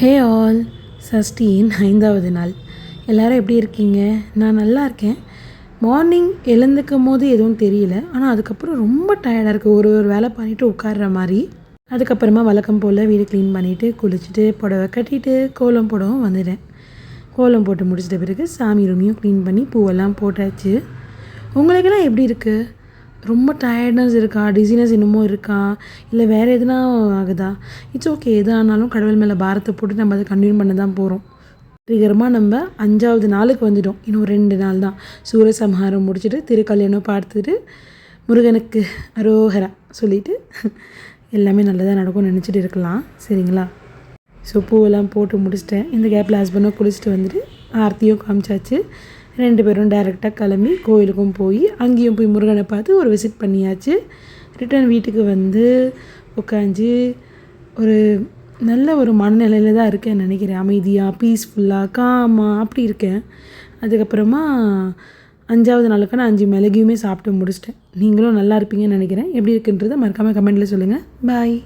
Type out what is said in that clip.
Hey all சஷ்டியின் ஐந்தாவது நாள். எல்லாரும் எப்படி இருக்கீங்க? நான் நல்லா இருக்கேன். மார்னிங் எழுந்துக்கும் போது எதுவும் தெரியல. ஆனால் அதுக்கப்புறம் ரொம்ப டயர்டாக இருக்குது ஒரு ஒரு வேலை பண்ணிவிட்டு உட்கார்ற மாதிரி. அதுக்கப்புறமா வழக்கம் போல் வீடு க்ளீன் பண்ணிவிட்டு குளிச்சுட்டு புடவை கட்டிட்டு கோலம் போடவும் வந்துட்டேன். கோலம் போட்டு முடிச்சிட்ட பிறகு சாமி ரூமையும் க்ளீன் பண்ணி பூவெல்லாம் போட்டாச்சு. உங்களுக்கெல்லாம் எப்படி இருக்குது ரொம்ப டயர்ட்னஸ் இருக்கா? டிசினஸ் இன்னமும் இருக்கா? இல்லை வேறு எதுனா ஆகுதா? இட்ஸ் ஓகே எது ஆனாலும் கடவுள் மேலே பாரத்தை போட்டு நம்ம அதை கண்டினியூ பண்ண தான் போகிறோம் வெற்றிகரமாக நம்ம அஞ்சாவது நாளுக்கு வந்துட்டோம். இன்னும் ரெண்டு நாள் தான். சூரசம்ஹாரம் முடிச்சுட்டு திருக்கல்யாணம் பார்த்துட்டு முருகனுக்கு அரோகரா சொல்லிவிட்டு எல்லாமே நல்லதாக நடக்கும்னு நினச்சிட்டு இருக்கலாம். சரிங்களா? ஸோ பூவெல்லாம் போட்டு முடிச்சிட்டேன். இந்த கேப்பில் ஹஸ்பண்டும் குளிச்சுட்டு வந்துட்டு ஆர்த்தியும் காமிச்சாச்சு. ரெண்டு பேரும் டைரெக்டாக கிளம்பி கோயிலுக்கும் போய் அங்கேயும் போய் முருகனை பார்த்து ஒரு விசிட் பண்ணியாச்சு. ரிட்டர்ன் வீட்டுக்கு வந்து உட்காந்து ஒரு நல்ல ஒரு மனநிலையில் தான் இருக்கேன் நினைக்கிறேன். அமைதியாக பீஸ்ஃபுல்லாக காமாக அப்படி இருக்கேன். அதுக்கப்புறமா அஞ்சாவது நாளுக்கான அஞ்சு மிளகியுமே சாப்பிட்டு முடிச்சிட்டேன். நீங்களும் நல்லா இருப்பீங்கன்னு நினைக்கிறேன். எப்படி இருக்குன்றதை மறக்காமல் கமெண்ட்டில் சொல்லுங்கள் பாய்